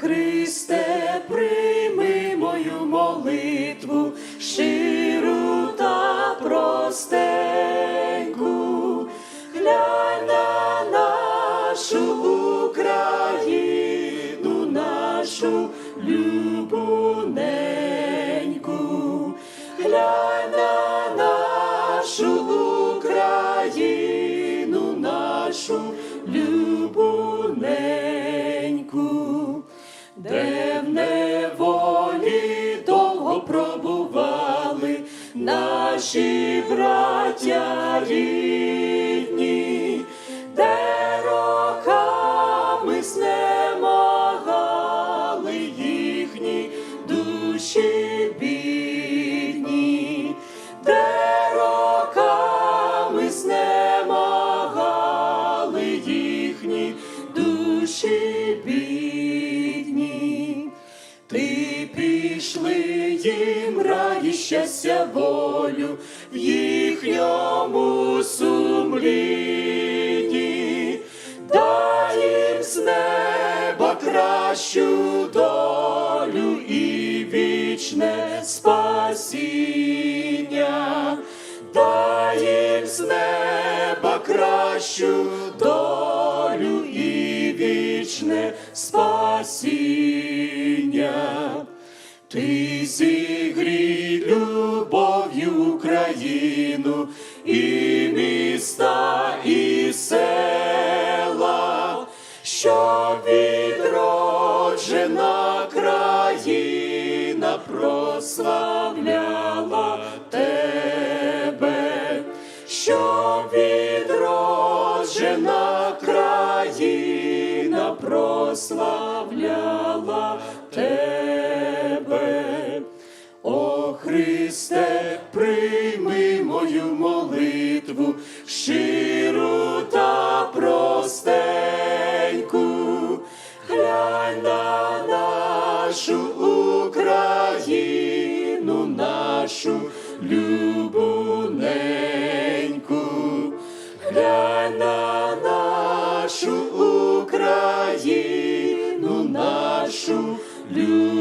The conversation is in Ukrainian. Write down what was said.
Христе, прийми мою молитву, щиру та простеньку, глянь на нашу Україну, нашу любу неньку, глянь на нашу Україну, нашу любу де в неволі довго пробували наші браття рідні, де роками знемагали їхні душі бідні, де їхні душі бідні. Пішли їм раді щастя волю в їхньому сумлінні, дай їм з неба кращу долю і вічне спасіння, дай їм з неба кращу долю і вічне спасіння. Ти зігрій любов'ю Україну і міста, і села, що відроджена країна прославляла тебе, що відроджена країна прославляла тебе. Христе, прийми мою молитву, щиру та простеньку, глянь на нашу Україну, нашу любу неньку, глянь на нашу Україну, нашу любу